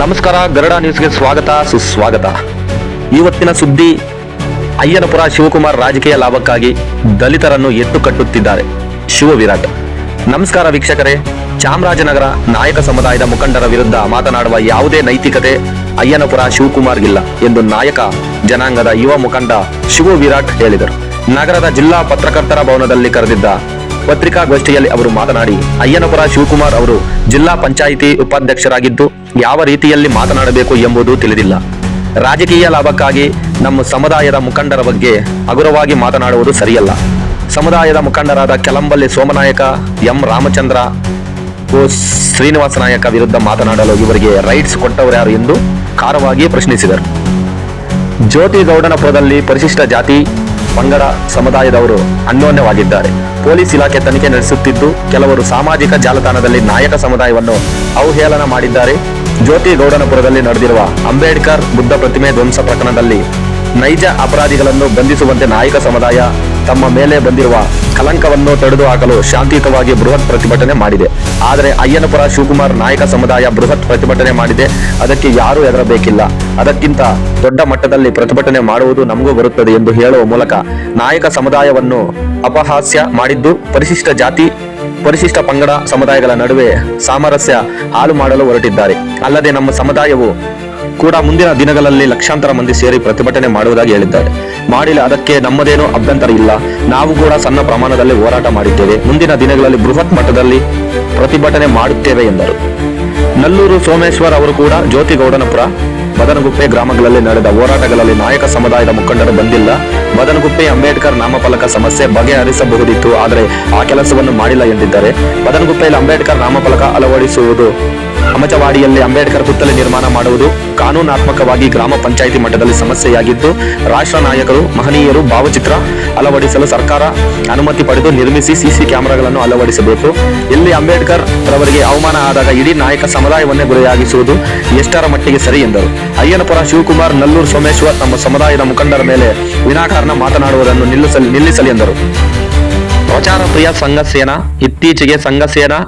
ನಮಸ್ಕಾರ, ಗರಡ ನ್ಯೂಸ್ಗೆ ಸ್ವಾಗತ, ಸುಸ್ವಾಗತ. ಇವತ್ತಿನ ಸುದ್ದಿ, ಅಯ್ಯನಪುರ ಶಿವಕುಮಾರ್ ರಾಜಕೀಯ ಲಾಭಕ್ಕಾಗಿ ದಲಿತರನ್ನು ಎತ್ತು ಕಟ್ಟುತ್ತಿದ್ದಾರೆ. ಶಿವ ವಿರಾಟ್. ನಮಸ್ಕಾರ ವೀಕ್ಷಕರೇ. ಚಾಮರಾಜನಗರ ನಾಯಕ ಸಮುದಾಯದ ಮುಖಂಡರ ವಿರುದ್ಧ ಮಾತನಾಡುವ ಯಾವುದೇ ನೈತಿಕತೆ ಅಯ್ಯನಪುರ ಶಿವಕುಮಾರ್ಗಿಲ್ಲ ಎಂದು ನಾಯಕ ಜನಾಂಗದ ಯುವ ಮುಖಂಡ ಶಿವ ವಿರಾಟ್ ಹೇಳಿದರು. ನಗರದ ಜಿಲ್ಲಾ ಪತ್ರಕರ್ತರ ಭವನದಲ್ಲಿ ಕರೆದಿದ್ದ ಪತ್ರಿಕಾಗೋಷ್ಠಿಯಲ್ಲಿ ಅವರು ಮಾತನಾಡಿ, ಅಯ್ಯನಪುರ ಶಿವಕುಮಾರ್ ಅವರು ಜಿಲ್ಲಾ ಪಂಚಾಯಿತಿ ಉಪಾಧ್ಯಕ್ಷರಾಗಿದ್ದು ಯಾವ ರೀತಿಯಲ್ಲಿ ಮಾತನಾಡಬೇಕು ಎಂಬುದು ತಿಳಿದಿಲ್ಲ. ರಾಜಕೀಯ ಲಾಭಕ್ಕಾಗಿ ನಮ್ಮ ಸಮುದಾಯದ ಮುಖಂಡರ ಬಗ್ಗೆ ಹಗುರವಾಗಿ ಮಾತನಾಡುವುದು ಸರಿಯಲ್ಲ. ಸಮುದಾಯದ ಮುಖಂಡರಾದ ಕೆಲಂಬಲ್ಲಿ ಸೋಮನಾಯಕ, ಎಂ ರಾಮಚಂದ್ರ, ಓ ಶ್ರೀನಿವಾಸ ನಾಯಕ ವಿರುದ್ಧ ಮಾತನಾಡಲು ಇವರಿಗೆ ರೈಟ್ಸ್ ಕೊಟ್ಟವರ್ಯಾರು ಎಂದು ಖಾರವಾಗಿ ಪ್ರಶ್ನಿಸಿದರು. ಜ್ಯೋತಿ ಗೌಡನಪುರದಲ್ಲಿ ಪರಿಶಿಷ್ಟ ಜಾತಿ ಪಂಗಡ ಸಮುದಾಯದವರು ಅನ್ಯೋನ್ಯವಾಗಿದ್ದಾರೆ. ಪೊಲೀಸ್ ಇಲಾಖೆ ತನಿಖೆ ನಡೆಸುತ್ತಿದ್ದು, ಕೆಲವರು ಸಾಮಾಜಿಕ ಜಾಲತಾಣದಲ್ಲಿ ನಾಯಕ ಸಮುದಾಯವನ್ನು ಅವಹೇಳನ ಮಾಡಿದ್ದಾರೆ. ಜ್ಯೋತಿ ಗೌಡನಪುರದಲ್ಲಿ ನಡೆದಿರುವ ಅಂಬೇಡ್ಕರ್ ಬುದ್ಧ ಪ್ರತಿಮೆ ಧ್ವಂಸ ಪ್ರಕರಣದಲ್ಲಿ ನೈಜ ಅಪರಾಧಿಗಳನ್ನು ಬಂಧಿಸುವಂತೆ ನಾಯಕ ಸಮುದಾಯ ತಮ್ಮ ಮೇಲೆ ಬಂದಿರುವ ಕಲಂಕವನ್ನು ತಡೆದು ಹಾಕಲು ಶಾಂತಿಯುತವಾಗಿ ಬೃಹತ್ ಪ್ರತಿಭಟನೆ ಮಾಡಿದೆ. ಆದರೆ ಅಯ್ಯನಪುರ ಶಿವಕುಮಾರ್ ನಾಯಕ ಸಮುದಾಯ ಬೃಹತ್ ಪ್ರತಿಭಟನೆ ಮಾಡಿದೆ. ಅದಕ್ಕೆ ಯಾರೂ ಹೆದರಬೇಕಿಲ್ಲ. ಅದಕ್ಕಿಂತ ದೊಡ್ಡ ಮಟ್ಟದಲ್ಲಿ ಪ್ರತಿಭಟನೆ ಮಾಡುವುದು ನಮಗೂ ಬರುತ್ತದೆ ಎಂದು ಹೇಳುವ ಮೂಲಕ ನಾಯಕ ಸಮುದಾಯವನ್ನು ಅಪಹಾಸ್ಯ ಮಾಡಿದ್ದು, ಪರಿಶಿಷ್ಟ ಜಾತಿ, ಪರಿಶಿಷ್ಟ ಪಂಗಡ ಸಮುದಾಯಗಳ ನಡುವೆ ಸಾಮರಸ್ಯ ಹಾಳು ಮಾಡಲು ಹೊರಟಿದ್ದಾರೆ. ಅಲ್ಲದೆ ನಮ್ಮ ಸಮುದಾಯವು ಕೂಡ ಮುಂದಿನ ದಿನಗಳಲ್ಲಿ ಲಕ್ಷಾಂತರ ಮಂದಿ ಸೇರಿ ಪ್ರತಿಭಟನೆ ಮಾಡುವುದಾಗಿ ಹೇಳಿದ್ದಾರೆ. ಮಾಡಿಲ್ಲ, ಅದಕ್ಕೆ ನಮ್ಮದೇನೂ ಅಭ್ಯಂತರ ಇಲ್ಲ. ನಾವು ಕೂಡ ಸಣ್ಣ ಪ್ರಮಾಣದಲ್ಲಿ ಹೋರಾಟ ಮಾಡಿದ್ದೇವೆ. ಮುಂದಿನ ದಿನಗಳಲ್ಲಿ ಬೃಹತ್ ಮಟ್ಟದಲ್ಲಿ ಪ್ರತಿಭಟನೆ ಮಾಡುತ್ತೇವೆ ಎಂದರು. ನಲ್ಲೂರು ಸೋಮೇಶ್ವರ್ ಅವರು ಕೂಡ ಜ್ಯೋತಿ ಗೌಡನಪುರ ಬದನಗುಪ್ಪೆ ಗ್ರಾಮಗಳಲ್ಲಿ ನಡೆದ ಹೋರಾಟಗಳಲ್ಲಿ ನಾಯಕ ಸಮುದಾಯದ ಮುಖಂಡರು ಬಂದಿಲ್ಲ. ಬದನಗುಪ್ಪೆ ಅಂಬೇಡ್ಕರ್ ನಾಮಫಲಕ ಸಮಸ್ಯೆ ಬಗೆಹರಿಸಬಹುದಿತ್ತು, ಆದರೆ ಆ ಕೆಲಸವನ್ನು ಮಾಡಿಲ್ಲ ಎಂದಿದ್ದಾರೆ. ಬದನಗುಪ್ಪೆಯಲ್ಲಿ ಅಂಬೇಡ್ಕರ್ ನಾಮಫಲಕ ಅಳವಡಿಸುವುದು ಅಮಚವಾಡಿಯಲ್ಲಿ ಅಂಬೇಡ್ಕರ್ ಪುತ್ತಲೆ ನಿರ್ಮಾಣ ಮಾಡುವುದು ಕಾನೂನಾತ್ಮಕವಾಗಿ ಗ್ರಾಮ ಪಂಚಾಯಿತಿ ಮಟ್ಟದಲ್ಲಿ ಸಮಸ್ಯೆಯಾಗಿದ್ದು, ರಾಷ್ಟ್ರ ನಾಯಕರು, ಮಹನೀಯರು ಭಾವಚಿತ್ರ ಅಳವಡಿಸಲು ಸರ್ಕಾರ ಅನುಮತಿ ಪಡೆದು ನಿರ್ಮಿಸಿ ಸಿಸಿ ಕ್ಯಾಮೆರಾಗಳನ್ನು ಅಳವಡಿಸಬೇಕು. ಇಲ್ಲಿ ಅಂಬೇಡ್ಕರ್ ರವರಿಗೆ ಅವಮಾನ ಆದಾಗ ಇಡೀ ನಾಯಕ ಸಮುದಾಯವನ್ನೇ ಗುರಿಯಾಗಿಸುವುದು ಎಷ್ಟರ ಮಟ್ಟಿಗೆ ಸರಿ ಎಂದರು. ಅಯ್ಯನಪುರ ಶಿವಕುಮಾರ್ ನಲ್ಲೂರು ಸೋಮೇಶ್ವರ್ ತಮ್ಮ ಸಮುದಾಯದ ಮುಖಂಡರ ಮೇಲೆ ವಿನಾಕಾರಣ ಮಾತನಾಡುವುದನ್ನು ನಿಲ್ಲಿಸಲಿ ನಿಲ್ಲಿಸಲಿ ಎಂದರು. ಪ್ರಚಾರ ಪ್ರಿಯ ಸಂಘ ಸೇನಾ, ಇತ್ತೀಚೆಗೆ ಸಂಘ ಸೇನಾ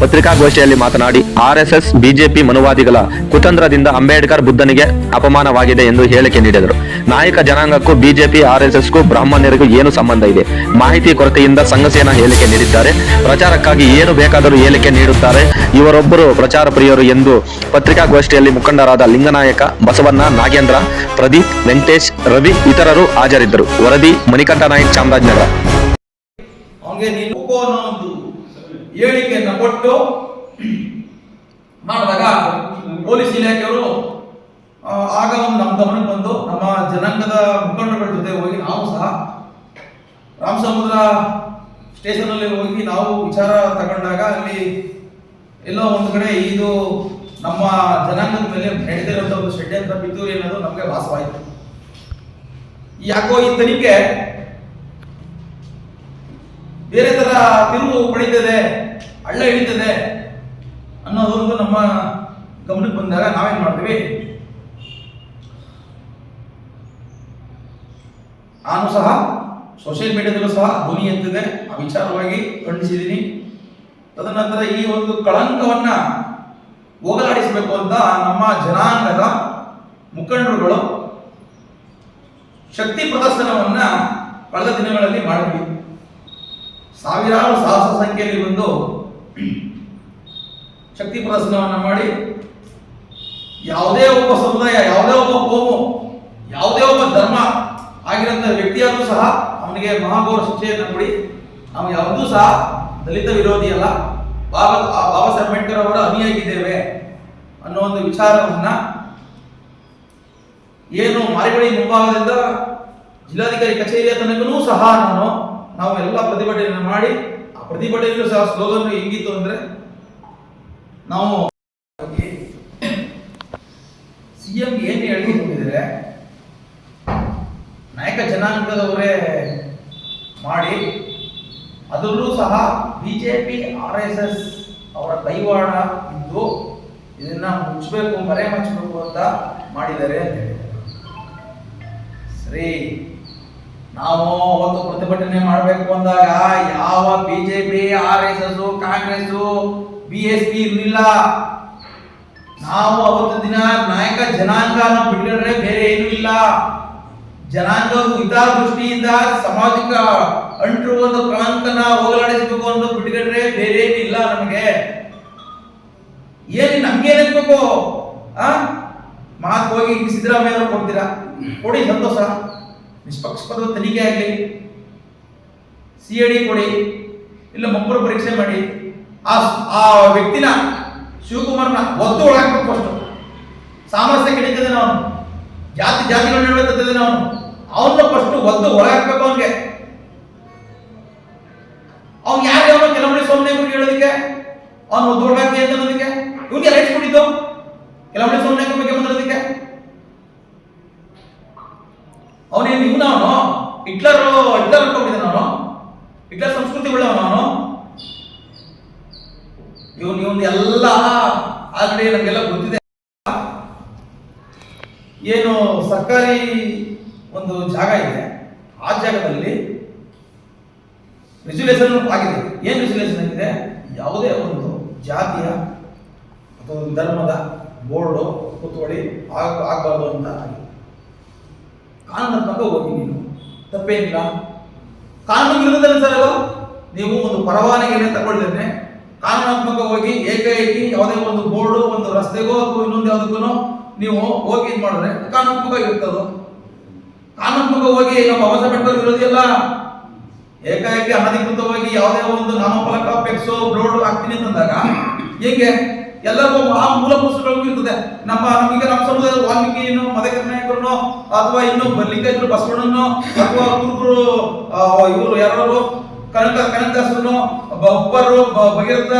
ಪತ್ರಿಕಾಗೋಷ್ಠಿಯಲ್ಲಿ ಮಾತನಾಡಿ ಆರ್ಎಸ್ಎಸ್ ಬಿಜೆಪಿ ಮನುವಾದಿಗಳ ಕುತಂತ್ರದಿಂದ ಅಂಬೇಡ್ಕರ್ ಬುದ್ಧನಿಗೆ ಅಪಮಾನವಾಗಿದೆ ಎಂದು ಹೇಳಿಕೆ ನೀಡಿದರು. ನಾಯಕ ಜನಾಂಗಕ್ಕೂ ಬಿಜೆಪಿ ಆರ್ಎಸ್ಎಸ್ಗೂ ಬ್ರಾಹ್ಮಣ್ಯರಿಗೂ ಏನು ಸಂಬಂಧ ಇದೆ. ಮಾಹಿತಿ ಕೊರತೆಯಿಂದ ಸಂಘಸೇನಾ ಹೇಳಿಕೆ ನೀಡಿದ್ದಾರೆ. ಪ್ರಚಾರಕ್ಕಾಗಿ ಏನು ಬೇಕಾದರೂ ಹೇಳಿಕೆ ನೀಡುತ್ತಾರೆ. ಇವರೊಬ್ಬರು ಪ್ರಚಾರ ಪ್ರಿಯರು ಎಂದು ಪತ್ರಿಕಾಗೋಷ್ಠಿಯಲ್ಲಿ ಮುಖಂಡರಾದ ಲಿಂಗನಾಯಕ, ಬಸವಣ್ಣ, ನಾಗೇಂದ್ರ, ಪ್ರದೀಪ್, ವೆಂಕಟೇಶ್, ರವಿ ಇತರರು ಹಾಜರಿದ್ದರು. ವರದಿ ಮಣಿಕಂಠ ನಾಯಕ್ ಚಾಮರಾಜನಗರ. ಹೇಳಿಕೆಯನ್ನ ಕೊಟ್ಟು ಮಾಡಿದಾಗ ಪೊಲೀಸ್ ಇಲಾಖೆಯವರು ಆಗ ಒಂದು ನಮ್ಮ ಗಮನಕ್ಕೆ ಬಂದು ನಮ್ಮ ಜನಾಂಗದ ಮುಖಂಡರುಗಳ ಜೊತೆ ಹೋಗಿ ನಾವು ಸಹ ರಾಮಸಮುದ್ರ ಸ್ಟೇಷನಲ್ಲಿ ಹೋಗಿ ನಾವು ವಿಚಾರ ತಗೊಂಡಾಗ ಅಲ್ಲಿ ಎಲ್ಲೋ ಒಂದು ಕಡೆ ಇದು ನಮ್ಮ ಜನಾಂಗದ ಮೇಲೆ ನಡೆದಿರುವಂಥ ಒಂದು ಷಡ್ಯಂತ್ರ ಬಿದ್ದು ಅನ್ನೋದು ನಮಗೆ ವಾಸವಾಯಿತು ಯಾಕೋ ಈ ತನಿಖೆ ಬೇರೆ ತರ ತಿರುವು ಪಡಿತದೆ. ಹಳ್ಳ ಹಿಡಿತದೆ ಅನ್ನೋದೊಂದು ನಮ್ಮ ಗಮನಕ್ಕೆ ಬಂದಾಗ ನಾವೇನು ಮಾಡ್ತೀವಿ? ನಾನು ಸಹ ಸೋಷಿಯಲ್ ಮೀಡಿಯಾದಲ್ಲೂ ಸಹ ಧ್ವನಿ ಎತ್ತಿದೆ. ಆ ವಿಚಾರವಾಗಿ ಖಂಡಿಸಿದ್ದೀನಿ. ತದನಂತರ ಈ ಒಂದು ಕಳಂಕವನ್ನ ಹೋಗಲಾಡಿಸಬೇಕು ಅಂತ ನಮ್ಮ ಜನಾಂಗದ ಮುಖಂಡರುಗಳು ಶಕ್ತಿ ಪ್ರದರ್ಶನವನ್ನ ಕಳೆದ ದಿನಗಳಲ್ಲಿ ಮಾಡಿದ್ವಿ. ಸಾವಿರಾರು ಸಾಹಸ ಸಂಖ್ಯೆಯಲ್ಲಿ ಬಂದು ಶಕ್ತಿ ಪ್ರದರ್ಶನವನ್ನ ಮಾಡಿ ಯಾವುದೇ ಒಬ್ಬ ಸಮುದಾಯ, ಯಾವುದೇ ಒಬ್ಬ ಕೋಮು, ಯಾವುದೇ ಒಬ್ಬ ಧರ್ಮ ಆಗಿರೋಂಥ ವ್ಯಕ್ತಿಯಾದ್ರೂ ಸಹ ಅವನಿಗೆ ಮಹಾಗೌರ ಶಿಕ್ಷೆಯನ್ನು ಕೊಡಿ. ನಾವು ಯಾವುದೂ ಸಹ ದಲಿತ ವಿರೋಧಿ ಅಲ್ಲ. ಬಾಬಾ ಬಾಬಾ ಸಾಹೇಬ್ ಅಂಬೇಡ್ಕರ್ ಅವರ ಅನುಯಾಗಿದ್ದೇವೆ ಅನ್ನೋ ಒಂದು ವಿಚಾರವನ್ನ ಏನು ಮಾರಿಬಳಿ ಮುಂಭಾಗದಿಂದ ಜಿಲ್ಲಾಧಿಕಾರಿ ಕಚೇರಿಯ ತನಕನೂ ಸಹ ನಾನು, ನಾವು ಎಲ್ಲ ಪ್ರತಿಭಟನೆಯನ್ನು ಮಾಡಿ ಪ್ರತಿಭಟನೆಯಲ್ಲೂ ಸಹ ಸ್ಲೋಗನ್ ಹೆಂಗಿತ್ತು ಅಂದ್ರೆ ನಾವು ಸಿಎಂ ಏನ್ ಹೇಳಿ ಹೋಗಿದ್ರೆ ನಾಯಕ ಜನಾಂಗದವರೇ ಮಾಡಿ, ಅದರಲ್ಲೂ ಸಹ ಬಿಜೆಪಿ ಆರ್ ಎಸ್ ಎಸ್ ಅವರ ಕೈವಾಡ ಇದ್ದು ಇದನ್ನ ಮುಚ್ಚಬೇಕು ಮರೆ ಮಚ್ಚಬೇಕು ಅಂತ ಮಾಡಿದ್ದಾರೆ ಅಂತ ಸರಿ. ನಾವು ಅವತ್ತು ಪ್ರತಿಭಟನೆ ಮಾಡಬೇಕು ಅಂದಾಗ ಯಾವ BJP R S S Congress B S P ಇರಲಿಲ್ಲ. ನಾವು ಅವತ್ತು ದಿನ ನಾಯಕ ಜನಾಂಗ ನಾವು ಬಿಟ್ಕೊಂಡ್ರೆ ಬೇರೆ ಏನೂ ಇಲ್ಲ. ಜನಾಂಗ ಹಿತದೃಷ್ಟಿಯಿಂದ ಸಾಮಾಜಿಕ ಅಂಟು ಒಂದು ಪ್ರಾಂತ ಹೋಗಲಾಡಿಸಬೇಕು ಅಂತ ಬಿಟ್ಕೊಂಡ್ರೆ ಬೇರೆ ಏನಿಲ್ಲ, ನಮಗೆ ಏನು ನಮ್ಗೆ ಆ? ಮಾತು ಹೋಗಿ ಸಿದ್ದರಾಮಯ್ಯ ಕೊಡ್ತೀರಾ? ಕೊಡಿ, ಸಂತೋಷ. ನಿಷ್ಪಕ್ಷಪಾತ ತನಿಖೆ ಆಗಲಿ. ಸಿ ಎ ಡಿ ಕೊಡಿ. ಇಲ್ಲ ಮಕ್ಕಳು ಪರೀಕ್ಷೆ ಮಾಡಿ. ಆ ಆ ವ್ಯಕ್ತಿನ ಶಿವಕುಮಾರ್ನ ಒದ್ದು ಒಳಗಾಕ್ಬೇಕು ಫಸ್ಟ್ ಸಾಮರಸ್ಯ ಕೆಡಿತದೆ ನಾವು ಜಾತಿ, ಜಾತಿಗಳ ನಡುವೆ ನಾವು ಅವನ್ನ ಫಸ್ಟ್ ಒದ್ದು ಒಳಗಾಕ್ಬೇಕು ಅವನಿಗೆ. ಅವ್ನು ಯಾರು ಯಾವ ಕೆಲವೊಮ್ಮೆ ಸೋಮನೆ ಹೇಳೋದಕ್ಕೆ? ಅವ್ನು ಒದ್ದು ಒಳಗಾಕಿ ಅಂತ ಅನ್ನೋದಕ್ಕೆ? ಇವನಿಗೆ ರೈಟ್ಸ್ ಕೊಟ್ಟಿದ್ದು? ಕೆಲವೊಮ್ಮೆ ಸೋಮನೆ ಬಗ್ಗೆ ಮಾತಾಡೋದಕ್ಕೆ? ಅವನೇನು ಇವನು ಅವನು ಹಿಟ್ಲರ್ ಹಿಟ್ಲರ್ ಅನ್ಕೊಂಡಿದ್ದಾನ ಅವನು ಹಿಟ್ಲರ್ ಸಂಸ್ಕೃತಿ ಉಳ್ಳವನು ಅವನು ಇವನು ಇವನು ಎಲ್ಲ ಆಲ್ರೆಡಿ ನಮಗೆಲ್ಲ ಗೊತ್ತಿದೆ. ಏನು ಸರ್ಕಾರಿ ಒಂದು ಜಾಗ ಇದೆ. ಆ ಜಾಗದಲ್ಲಿ ರಿಸರ್ವೇಷನ್ ಆಗಿದೆ. ಏನು ರಿಸರ್ವೇಷನ್ ಆಗಿದೆ? ಯಾವುದೇ ಒಂದು ಜಾತಿಯ ಅಥವಾ ಧರ್ಮದ ಬೋರ್ಡು ಕೂತ್ಕೊಳ್ಳಿ ಆಗ, ಆಗಬಾರ್ದು ಅಂತ ಕಾನೂನಾತ್ಮಕ ಹೋಗಿ ನೀನು ತಪ್ಪೇನಿಲ್ಲ. ಕಾನೂನು ವಿರುದ್ಧನೇ ಸರ್ ಅದು ನೀವು ಒಂದು ಪರವಾನಗಿಯನ್ನು ಕಾನೂನಾತ್ಮಕ ಹೋಗಿ ಏಕಾಏಕಿ ಯಾವುದೇ ಒಂದು ಬೋರ್ಡು, ಒಂದು ರಸ್ತೆಗೋ ಅಥವಾ ಇನ್ನೊಂದು ಯಾವುದಕ್ಕೂ ನೀವು ಹೋಗಿ ಇದು ಮಾಡಿದ್ರೆ ಕಾನೂನಾತ್ಮಕ ಇರ್ತದೋ ಕಾನೂನಾತ್ಮಕ ಹೋಗಿ ನಮ್ಮ ಹೊಸ ವಿರೋಧಿ ಅಲ್ಲ ಏಕಾಏಕಿ ಅನಧಿಕೃತವಾಗಿ ಯಾವುದೇ ಒಂದು ನಾಮಫಲಕ, ಪೆಕ್ಸೋ, ಬೋರ್ಡ್ ಹಾಕ್ತೀನಿ ಅಂತಂದಾಗ, ಹೀಗೆ ಎಲ್ಲರಿಗೂ ಆ ಮೂಲ ಪುಸ್ತಕಗಳಿಗೂ ಇರ್ತದೆ ನಮ್ಮ ನಮಗೆ ನಮ್ಮ ಸಮುದಾಯದ ವಾಲ್ಮೀಕಿಯನ್ನು ಮದಕರ್ನಾಯಕರನ್ನು ಅಥವಾ ಇನ್ನು ಲಿಂಗಾಯತರು ಬಸವಣ್ಣನೋ ಅಥವಾ ಕುರುಬರು ಇವರು ಯಾರು ಕನಕ, ಕನಕದಾಸರನ್ನು ಒಬ್ಬರು ಭಗೀರಥ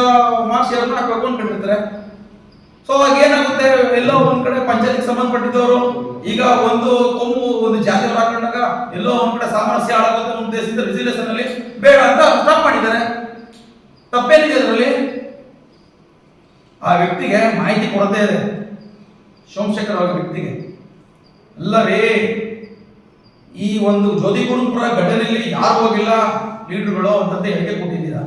ಮಹರ್ಷಿಯರನ್ನು ಕರ್ಕೊಂಡು ಅನ್ಕೊಂಡಿರ್ತಾರೆ ಸೊ ಅವಾಗ ಏನಾಗುತ್ತೆ? ಎಲ್ಲೋ ಒಂದ್ ಕಡೆ ಪಂಚಾಯತ್ಗೆ ಸಂಬಂಧಪಟ್ಟಿದ್ದವರು, ಈಗ ಒಂದು ಕೊಮ್ಮು ಒಂದು ಜಾತಿ ಹಾಕೊಂಡಾಗ ಎಲ್ಲೋ ಒಂದ್ ಕಡೆ ಸಾಮರಸ್ಯ ಹಾಳಾಗುತ್ತೆ ಒಂದು ಅಲ್ಲಿ ಬೇಡ ಅಂತ ಸ್ಟಾಪ್ ಮಾಡಿದ್ದಾರೆ. ತಪ್ಪೇನಿದೆ ಅದರಲ್ಲಿ? ಆ ವ್ಯಕ್ತಿಗೆ ಮಾಹಿತಿ ಕೊಡದೇ ಇದೆ. ಸೋಮಶೇಖರ್ ಅವರ ವ್ಯಕ್ತಿಗೆ. ಅಲ್ಲವೇ, ಈ ಒಂದು ಜ್ಯೋತಿಗುರುಪುರ ಘಟನೆಯಲ್ಲಿ ಯಾರು ಹೋಗಿಲ್ಲ? ಲೀಡರ್ಗಳು ಅಂತ ಹೇಳಿಕೆ ಕೊಟ್ಟಿದ್ದೀರಾ?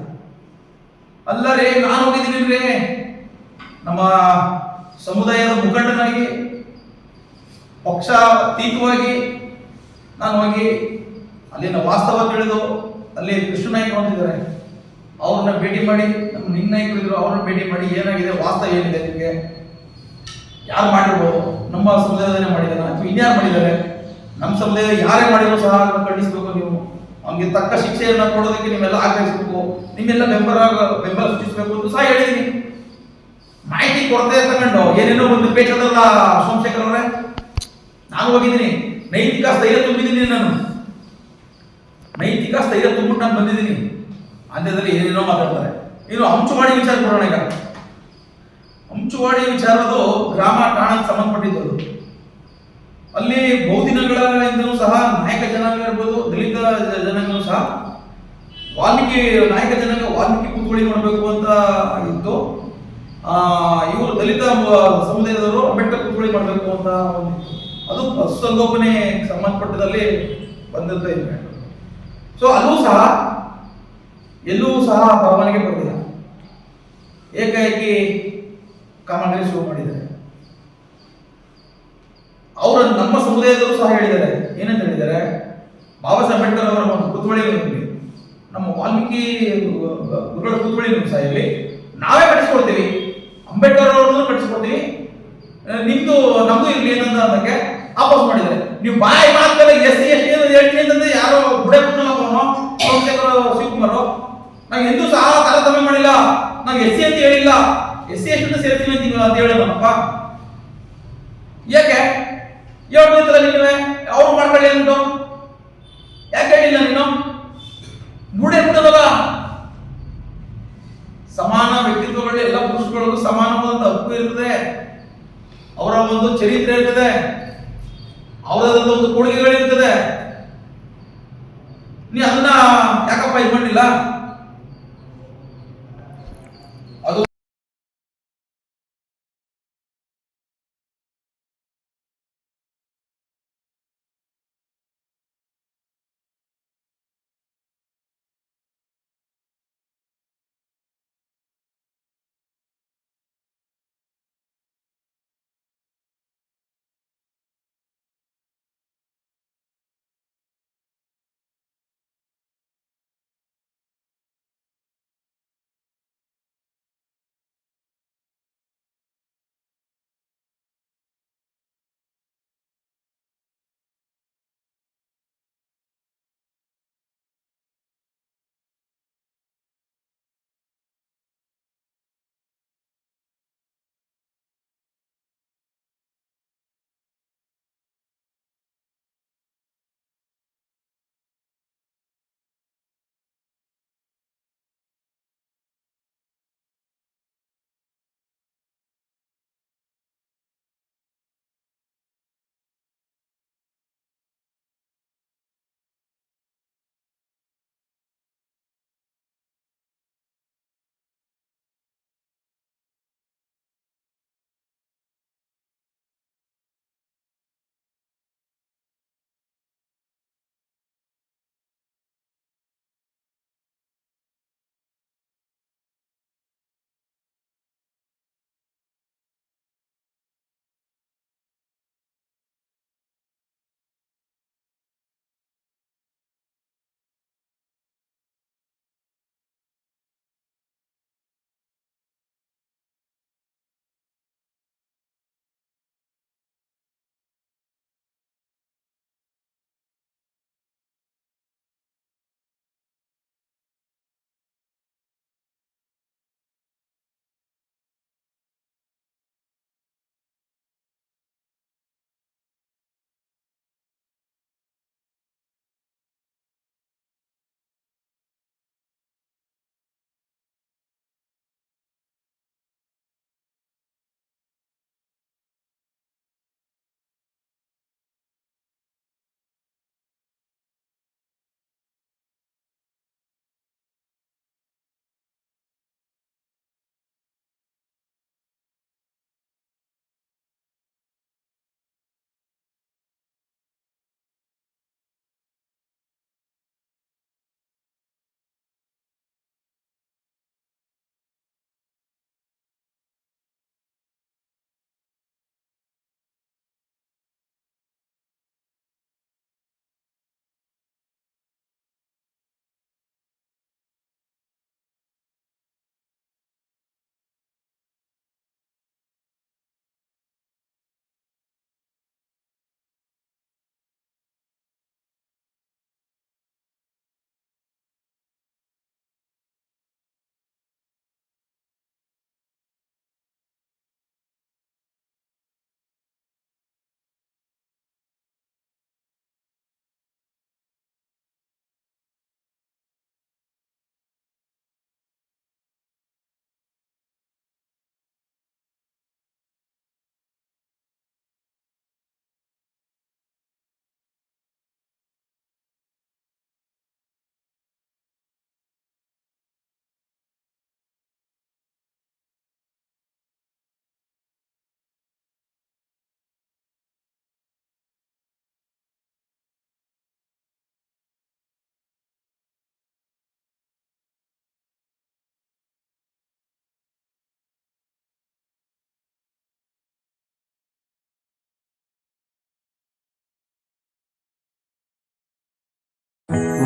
ಅಲ್ಲರೇ ನಾನು ಹೋಗಿದ್ದೀನಿ ರೇ ನಮ್ಮ ಸಮುದಾಯದ ಮುಖಂಡನಾಗಿ ಪಕ್ಷಾತೀತವಾಗಿ ನಾನು ಹೋಗಿ ಅಲ್ಲಿನ ವಾಸ್ತವ ತಿಳಿದು, ಅಲ್ಲಿ ಕೃಷ್ಣ ನಾಯ್ಕ ಅಂತಿದ್ದಾರೆ ಅವ್ರನ್ನ ಭೇಟಿ ಮಾಡಿ, ನಮ್ಮ ಇದ್ರು ಅವ್ರನ್ನ ಭೇಟಿ ಮಾಡಿ ಏನಾಗಿದೆ ವಾಸ್ತವ ಏನಿದೆ ನಿಮಗೆ? ಯಾರು ಮಾಡಿರ್ಬೋದು? ನಮ್ಮ ಸಮುದಾಯದಲ್ಲೇ ಮಾಡಿದಾರೆ ಅಥವಾ ಇನ್ಯಾರು ಮಾಡಿದ್ದಾರೆ? ನಮ್ಮ ಸಮುದಾಯ ಯಾರೇ ಮಾಡಿದ್ರು ಸಹ ಖಂಡಿಸಬೇಕು ನೀವು. ಅವ್ನಿಗೆ ತಕ್ಕ ಶಿಕ್ಷೆಯನ್ನು ಕೊಡೋದಕ್ಕೆ ನೀವೆಲ್ಲ ಆಗ್ರಹಿಸಬೇಕು. ನಿಮ್ಮೆಲ್ಲ ಬೆಂಬಲ ಬೆಂಬಲ ಸೂಚಿಸಬೇಕು ಅಂತ ಸಹ ಹೇಳಿದೀನಿ. ಮಾಹಿತಿ ಕೊರತೆ ತಗೊಂಡು ಏನೇನೋ ಒಂದು ಪೇಜ್ ಅದಲ್ಲ ಸೋಮಶೇಖರ್ ಅವರೇ. ನಾನು ಹೋಗಿದ್ದೀನಿ. ನೈತಿಕ ಸ್ಥೈರ್ಯ ತುಂಬಿದ್ದೀನಿ ನಾನು. ನೈತಿಕ ಸ್ಥೈರ್ಯ ತುಂಬಿಟ್ಟು ನಾನು ಬಂದಿದ್ದೀನಿ. ಅಂತ್ಯದಲ್ಲಿ ಏನೇನೋ ಮಾತಾಡ್ತಾರೆ. ಇನ್ನು ಹಂಚುವಾಡಿ ವಿಚಾರ ಕೊಡೋಣ ಈಗ. ಹಂಚುವಾಡಿ ವಿಚಾರದು ಗ್ರಾಮ ಠಾಣಕ್ಕೆ ಸಂಬಂಧಪಟ್ಟಿದ್ದು ಅಲ್ಲಿ ಬಹುದಿನಗಳಿಂದಲೂ ಸಹ ನಾಯಕ ಜನಾಂಗ ಇರ್ಬೋದು, ದಲಿತ ಜನಾಂಗನೂ ಸಹ ವಾಲ್ಮೀಕಿ, ನಾಯಕ ಜನಾಂಗ ವಾಲ್ಮೀಕಿ ಕೂತ್ಕೊಳ್ಳಿ ಮಾಡಬೇಕು ಅಂತ ಇತ್ತು. ಇವರು ದಲಿತ ಸಮುದಾಯದವರು ಅಂಬೇಡ್ಕರ್ ಕೂತ್ಕೊಳ್ಳಿ ಮಾಡಬೇಕು ಅಂತ ಅದು ಪಶುಸಂಗೋಪನೆ ಸಂಬಂಧಪಟ್ಟದಲ್ಲಿ ಬಂದಂತ ಇದೆ ಸೊ ಅದು ಸಹ ಎಲ್ಲೂ ಸಹ ಪರವಾನಗಿ ಬರಲಿಲ್ಲ ಏಕಾಏಕಿ ಕಾಮಗಾರಿ ಶುರು ಮಾಡಿದ್ದಾರೆ. ಅವರ ನಮ್ಮ ಸಮುದಾಯದವರು ಸಹ ಹೇಳಿದ್ದಾರೆ. ಏನಂತ ಹೇಳಿದ್ದಾರೆ? ಬಾಬಾ ಸಾಹೇಬ್ ಅಂಬೇಡ್ಕರ್ ಅವರ ಒಂದು ಕುತುವಳಿ ನಮ್ಮ ವಾಲ್ಮೀಕಿ ಗುರುಗಳ ಕುತುವಳಿ ಸಹ ಇಲ್ಲಿ. ನಾವೇ ಕಟ್ಟಿಸ್ಕೊಡ್ತೀವಿ ಅಂಬೇಡ್ಕರ್ ಅವರನ್ನು ಕಟ್ಟಿಸ್ಕೊಡ್ತೀವಿ ನಿಮ್ದು, ನಮ್ದು ಇರಲಿ ಏನಂತ ಅದಕ್ಕೆ ಆಪಸ್ ಮಾಡಿದ್ದಾರೆ. ನೀವು ಬಾಯಿ ಮಾತ್ರ ಎಸ್ ನಾವು ಎಂದೂ ಸಹ ತಾರತಮ್ಯ ಮಾಡಿಲ್ಲ. ನಾವು ಎಸ್ ಸಿ ಅಂತ ಹೇಳಿಲ್ಲ. ಎಸ್ ಸಿ ಎಷ್ಟು ಸೇರ್ತೀವಿ ಅಂತೀವಿ ಅಂತ ಹೇಳೋಣಪ್ಪ ಯಾಕೆ? ಹೇಳ್ಬೋದಿತ್ತಲ್ಲ ನೀವೇ ಅವ್ರು ಮಾಡ್ಕೊಳ್ಳಿ ಅಂತ ಯಾಕೆ ಹೇಳಿಲ್ಲ ನೀನು? ಬುಡೆ ಬಿಡೋದಲ್ಲ ಸಮಾನ ವ್ಯಕ್ತಿತ್ವಗಳು ಎಲ್ಲ ಪುರುಷಗಳಿಗೂ ಸಮಾನವಾದಂತ ಹಕ್ಕು ಇರ್ತದೆ. ಅವರ ಒಂದು ಚರಿತ್ರೆ ಇರ್ತದೆ. ಅವರದಂತ ಒಂದು ಕೊಡುಗೆಗಳಿರ್ತದೆ. ನೀ ಅದನ್ನ ಯಾಕಪ್ಪ ಇದು ಮಾಡಿಲ್ಲ?